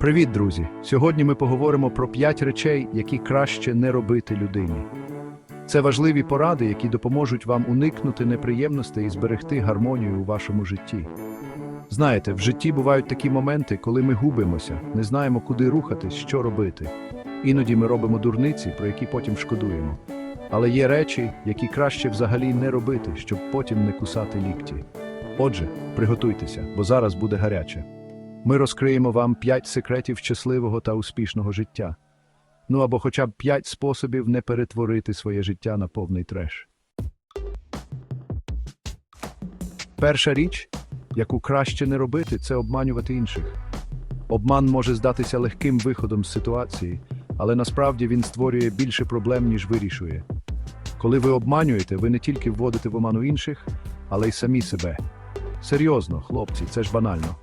Привіт, друзі! Сьогодні ми поговоримо про п'ять речей, які краще не робити людині. Це важливі поради, які допоможуть вам уникнути неприємностей і зберегти гармонію у вашому житті. Знаєте, в житті бувають такі моменти, коли ми губимося, не знаємо, куди рухатись, що робити. Іноді ми робимо дурниці, про які потім шкодуємо. Але є речі, які краще взагалі не робити, щоб потім не кусати лікті. Отже, приготуйтеся, бо зараз буде гаряче. Ми розкриємо вам п'ять секретів щасливого та успішного життя. Ну або хоча б п'ять способів не перетворити своє життя на повний треш. Перша річ, яку краще не робити, це обманювати інших. Обман може здатися легким виходом з ситуації, але насправді він створює більше проблем, ніж вирішує. Коли ви обманюєте, ви не тільки вводите в оману інших, але й самі себе. Серйозно, хлопці, це ж банально.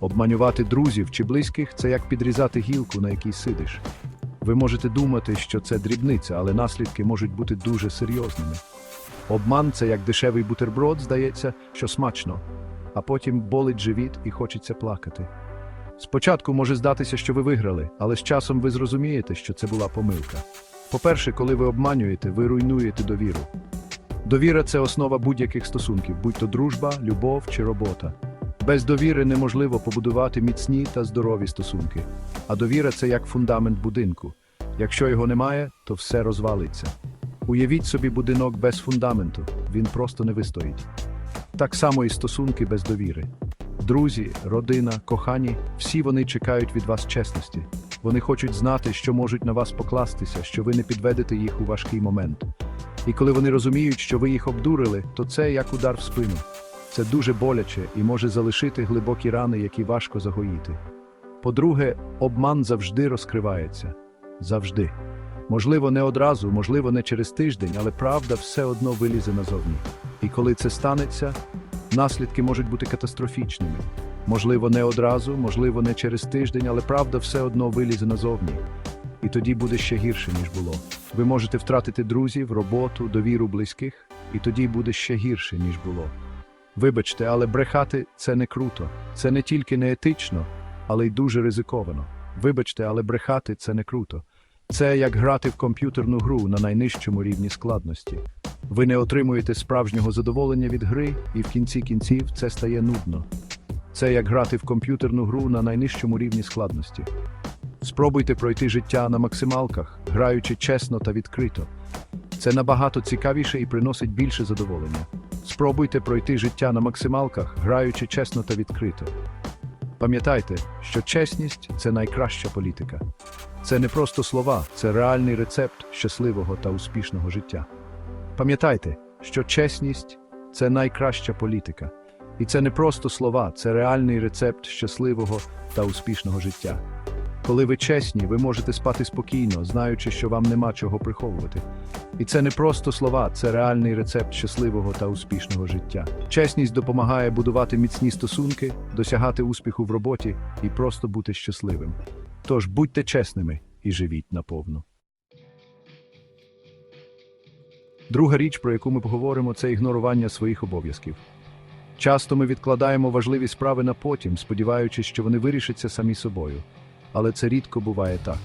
Обманювати друзів чи близьких це як підрізати гілку, на якій сидиш. Ви можете думати, що це дрібниця, але наслідки можуть бути дуже серйозними. Обман це як дешевий бутерброд, здається, що смачно, а потім болить живіт і хочеться плакати. Спочатку може здатися, що ви виграли, але з часом ви зрозумієте, що це була помилка. По-перше, коли ви обманюєте, ви руйнуєте довіру. Довіра це основа будь-яких стосунків, будь то дружба, любов чи робота. Без довіри неможливо побудувати міцні та здорові стосунки. А довіра це як фундамент будинку. Якщо його немає, то все розвалиться. Уявіть собі будинок без фундаменту, він просто не вистоїть. Так само і стосунки без довіри. Друзі, родина, кохані всі вони чекають від вас чесності. Вони хочуть знати, що можуть на вас покластися, що ви не підведете їх у важкий момент. І коли вони розуміють, що ви їх обдурили, то це як удар в спину. Це дуже боляче і може залишити глибокі рани, які важко загоїти. По-друге, обман завжди розкривається. Завжди. Можливо, не одразу, можливо, не через тиждень, але правда все одно вилізе назовні. І коли це станеться, наслідки можуть бути катастрофічними. Можливо, не одразу, можливо, не через тиждень, але правда все одно вилізе назовні. І тоді буде ще гірше, ніж було. Ви можете втратити друзів, роботу, довіру близьких, і тоді буде ще гірше, ніж було. Вибачте, але брехати це не круто. Це не тільки не етично, але й дуже ризиковано. Вибачте, але брехати це не круто. Це як грати в комп'ютерну гру на найнижчому рівні складності. Ви не отримуєте справжнього задоволення від гри, і в кінці кінців це стає нудно. Це як грати в комп'ютерну гру на найнижчому рівні складності. Спробуйте пройти життя на максималках, граючи чесно та відкрито. Це набагато цікавіше і приносить більше задоволення. Спробуйте пройти життя на максималках, граючи чесно та відкрито. Пам'ятайте, що чесність це найкраща політика. Це не просто слова, це реальний рецепт щасливого та успішного життя. Пам'ятайте, що чесність це найкраща політика. І це не просто слова, це реальний рецепт щасливого та успішного життя. Коли ви чесні, ви можете спати спокійно, знаючи, що вам нема чого приховувати. І це не просто слова, це реальний рецепт щасливого та успішного життя. Чесність допомагає будувати міцні стосунки, досягати успіху в роботі і просто бути щасливим. Тож будьте чесними і живіть наповну. Друга річ, про яку ми поговоримо, це ігнорування своїх обов'язків. Часто ми відкладаємо важливі справи на потім, сподіваючись, що вони вирішаться самі собою. Але це рідко буває так.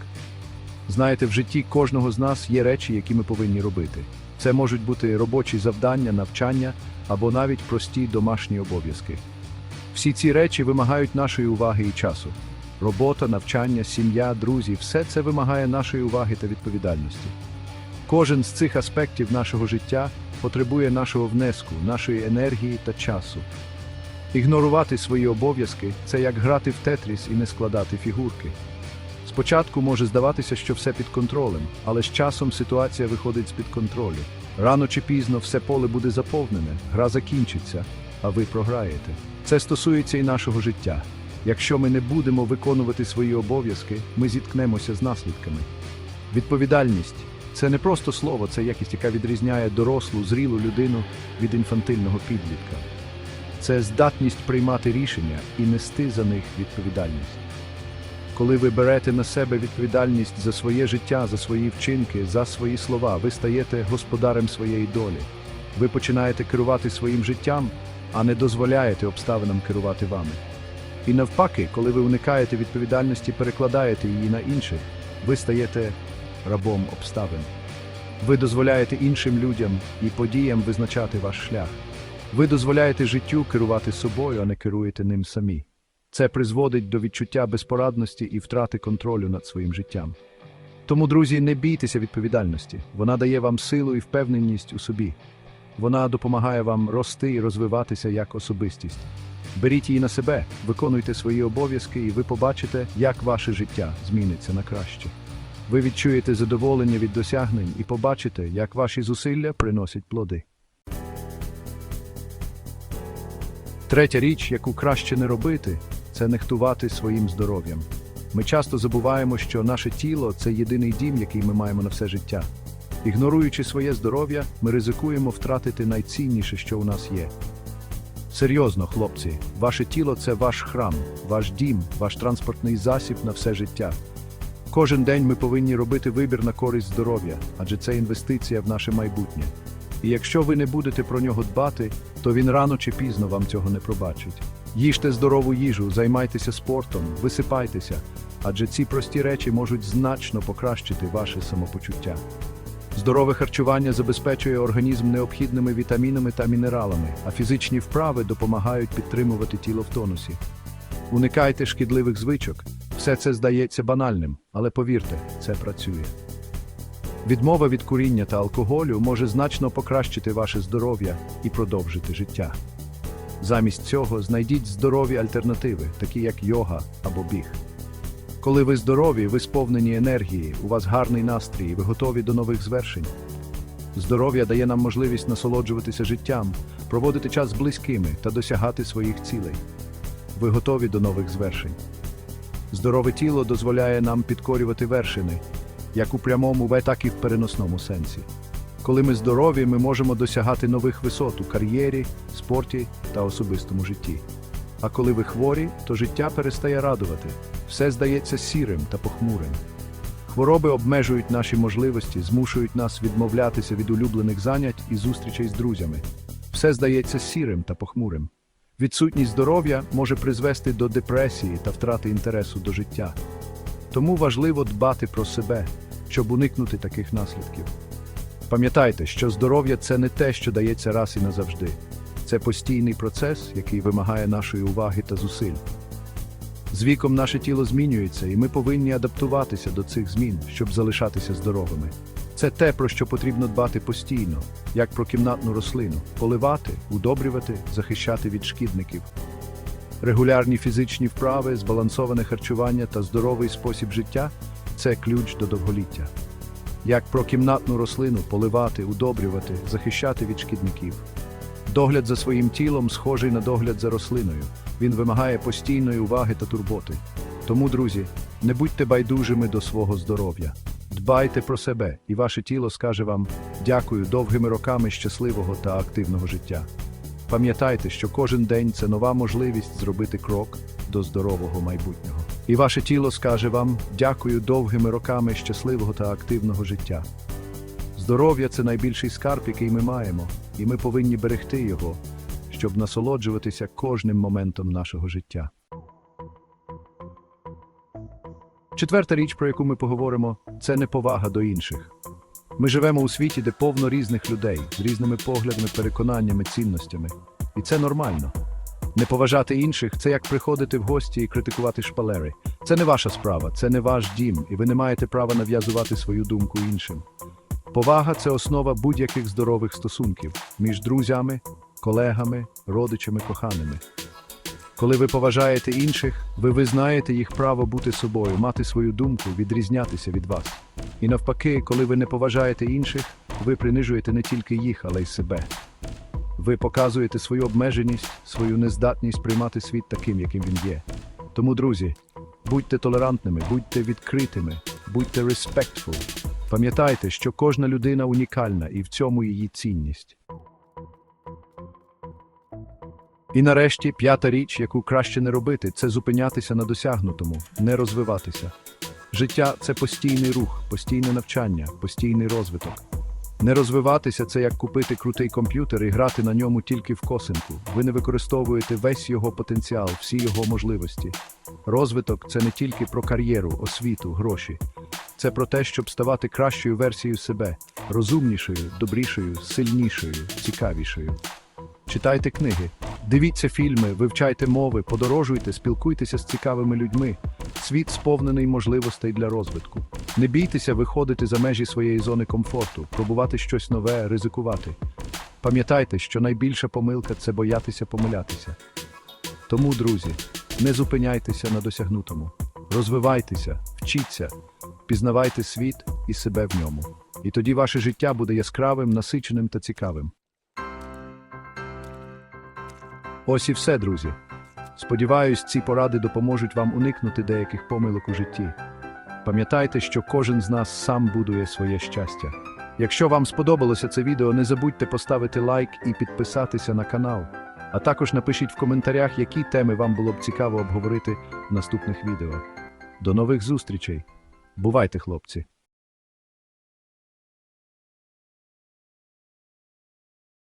Знаєте, в житті кожного з нас є речі, які ми повинні робити. Це можуть бути робочі завдання, навчання або навіть прості домашні обов'язки. Всі ці речі вимагають нашої уваги і часу. Робота, навчання, сім'я, друзі все це вимагає нашої уваги та відповідальності. Кожен з цих аспектів нашого життя потребує нашого внеску, нашої енергії та часу. Ігнорувати свої обов'язки це як грати в тетріс і не складати фігурки. Спочатку може здаватися, що все під контролем, але з часом ситуація виходить з-під контролю. Рано чи пізно все поле буде заповнене, гра закінчиться, а ви програєте. Це стосується і нашого життя. Якщо ми не будемо виконувати свої обов'язки, ми зіткнемося з наслідками. Відповідальність це не просто слово, це якість, яка відрізняє дорослу, зрілу людину від інфантильного підлітка. Це здатність приймати рішення і нести за них відповідальність. Коли ви берете на себе відповідальність за своє життя, за свої вчинки, за свої слова, ви стаєте господарем своєї долі. Ви починаєте керувати своїм життям, а не дозволяєте обставинам керувати вами. І навпаки, коли ви уникаєте відповідальності, перекладаєте її на інших, ви стаєте рабом обставин. Ви дозволяєте іншим людям і подіям визначати ваш шлях. Ви дозволяєте життю керувати собою, а не керуєте ним самі. Це призводить до відчуття безпорадності і втрати контролю над своїм життям. Тому, друзі, не бійтеся відповідальності. Вона дає вам силу і впевненість у собі. Вона допомагає вам рости і розвиватися як особистість. Беріть її на себе, виконуйте свої обов'язки, і ви побачите, як ваше життя зміниться на краще. Ви відчуєте задоволення від досягнень і побачите, як ваші зусилля приносять плоди. Третя річ, яку краще не робити, це нехтувати своїм здоров'ям. Ми часто забуваємо, що наше тіло це єдиний дім, який ми маємо на все життя. Ігноруючи своє здоров'я, ми ризикуємо втратити найцінніше, що у нас є. Серйозно, хлопці, ваше тіло це ваш храм, ваш дім, ваш транспортний засіб на все життя. Кожен день ми повинні робити вибір на користь здоров'я, адже це інвестиція в наше майбутнє. І якщо ви не будете про нього дбати, то він рано чи пізно вам цього не пробачить. Їжте здорову їжу, займайтеся спортом, висипайтеся, адже ці прості речі можуть значно покращити ваше самопочуття. Здорове харчування забезпечує організм необхідними вітамінами та мінералами, а фізичні вправи допомагають підтримувати тіло в тонусі. Уникайте шкідливих звичок. Все це здається банальним, але повірте, це працює. Відмова від куріння та алкоголю може значно покращити ваше здоров'я і продовжити життя. Замість цього знайдіть здорові альтернативи, такі як йога або біг. Коли ви здорові, ви сповнені енергії, у вас гарний настрій, ви готові до нових звершень. Здоров'я дає нам можливість насолоджуватися життям, проводити час з близькими та досягати своїх цілей. Ви готові до нових звершень. Здорове тіло дозволяє нам підкорювати вершини, як у прямому, так і в переносному сенсі. Коли ми здорові, ми можемо досягати нових висот у кар'єрі, спорті та особистому житті. А коли ви хворі, то життя перестає радувати, все здається сірим та похмурим. Хвороби обмежують наші можливості, змушують нас відмовлятися від улюблених занять і зустрічей з друзями. Все здається сірим та похмурим. Відсутність здоров'я може призвести до депресії та втрати інтересу до життя. Тому важливо дбати про себе, щоб уникнути таких наслідків. Пам'ятайте, що здоров'я це не те, що дається раз і назавжди. Це постійний процес, який вимагає нашої уваги та зусиль. З віком наше тіло змінюється, і ми повинні адаптуватися до цих змін, щоб залишатися здоровими. Це те, про що потрібно дбати постійно, як про кімнатну рослину, поливати, удобрювати, захищати від шкідників. Регулярні фізичні вправи, збалансоване харчування та здоровий спосіб життя це ключ до довголіття. Як про кімнатну рослину поливати, удобрювати, захищати від шкідників. Догляд за своїм тілом схожий на догляд за рослиною. Він вимагає постійної уваги та турботи. Тому, друзі, не будьте байдужими до свого здоров'я. Дбайте про себе, і ваше тіло скаже вам дякую довгими роками щасливого та активного життя. Пам'ятайте, що кожен день це нова можливість зробити крок до здорового майбутнього. І ваше тіло скаже вам дякую довгими роками щасливого та активного життя. Здоров'я це найбільший скарб, який ми маємо, і ми повинні берегти його, щоб насолоджуватися кожним моментом нашого життя. Четверта річ, про яку ми поговоримо, це неповага до інших. Ми живемо у світі, де повно різних людей з різними поглядами, переконаннями, цінностями. І це нормально. Не поважати інших це як приходити в гості і критикувати шпалери. Це не ваша справа, це не ваш дім, і ви не маєте права нав'язувати свою думку іншим. Повага це основа будь-яких здорових стосунків між друзями, колегами, родичами, коханими. Коли ви поважаєте інших, ви визнаєте їх право бути собою, мати свою думку, відрізнятися від вас. І навпаки, коли ви не поважаєте інших, ви принижуєте не тільки їх, але й себе. Ви показуєте свою обмеженість, свою нездатність приймати світ таким, яким він є. Тому, друзі, будьте толерантними, будьте відкритими, будьте respectful. Пам'ятайте, що кожна людина унікальна і в цьому її цінність. І нарешті п'ята річ, яку краще не робити, це зупинятися на досягнутому, не розвиватися. Життя це постійний рух, постійне навчання, постійний розвиток. Не розвиватися це як купити крутий комп'ютер і грати на ньому тільки в косинку. Ви не використовуєте весь його потенціал, всі його можливості. Розвиток це не тільки про кар'єру, освіту, гроші. Це про те, щоб ставати кращою версією себе, розумнішою, добрішою, сильнішою, цікавішою. Читайте книги, дивіться фільми, вивчайте мови, подорожуйте, спілкуйтеся з цікавими людьми. Світ сповнений можливостей для розвитку. Не бійтеся виходити за межі своєї зони комфорту, пробувати щось нове, ризикувати. Пам'ятайте, що найбільша помилка це боятися помилятися. Тому, друзі, не зупиняйтеся на досягнутому. Розвивайтеся, вчіться, пізнавайте світ і себе в ньому. І тоді ваше життя буде яскравим, насиченим та цікавим. Ось і все, друзі. Сподіваюсь, ці поради допоможуть вам уникнути деяких помилок у житті. Пам'ятайте, що кожен з нас сам будує своє щастя. Якщо вам сподобалося це відео, не забудьте поставити лайк і підписатися на канал. А також напишіть в коментарях, які теми вам було б цікаво обговорити в наступних відео. До нових зустрічей! Бувайте, хлопці!